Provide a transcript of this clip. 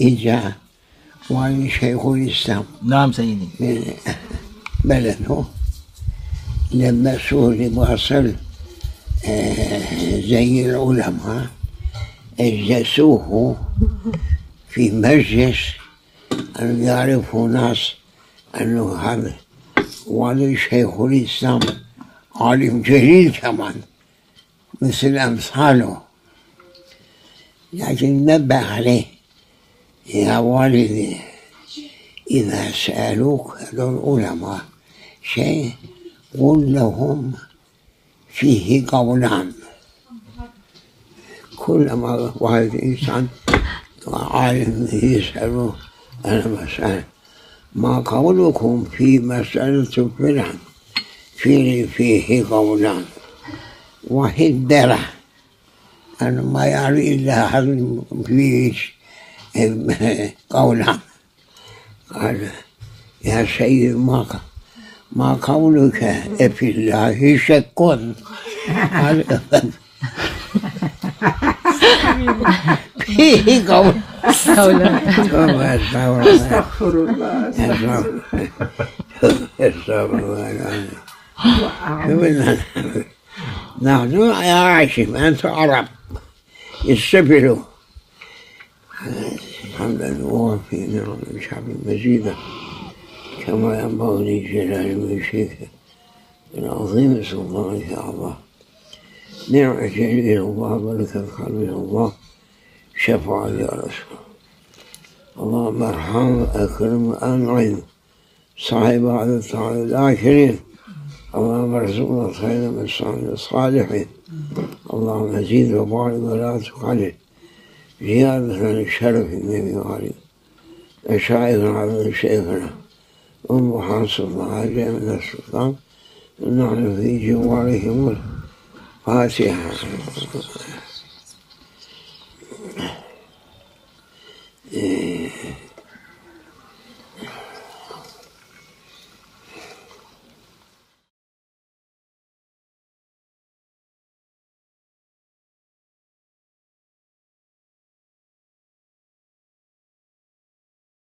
إجا والي شيخ الإسلام نعم سيدي. من بلده لبسوه لباصل آه، زي العلماء اجلسوه في مجلس أن يعرفوا ناس أنه هذا والي شيخ الإسلام عالم جليل كمان مثل أمثاله. لكن نبه عليه. يا والدي إذا سألوك العلماء شيء قل لهم فيه قولان. كلما واحد إنسان عالم يسأله أنا مسألة ما قولكم في مسألة فلان؟ فيه فيه قولان. واحد درع أنا ما يعرف إلا هل فيه قولان قال يا سيد ما ما قولك؟ في الله شك. قال فيه قول. استغفر الله. استغفر الله. نحن يا عاشم أنت عرب يستفلوا الحمد لله في نعم الشعب مزيدا كما ينبغي لجلال ملكك من عظيم سلطانك الله نعم جليل الله بركة خليل الله شفاعة يا رسول. اللهم ارحم أكرم أنعم صاحب هذا الطعام الآخرين. اللهم ارزقنا الخير من الصالحين. اللهم زيد وبارك ولا تقلل. زيادة للشرف النبي وعلي مشايخنا على شيخنا أم حاصل حاجة من السلطان نحن في جوارهم الفاتحة.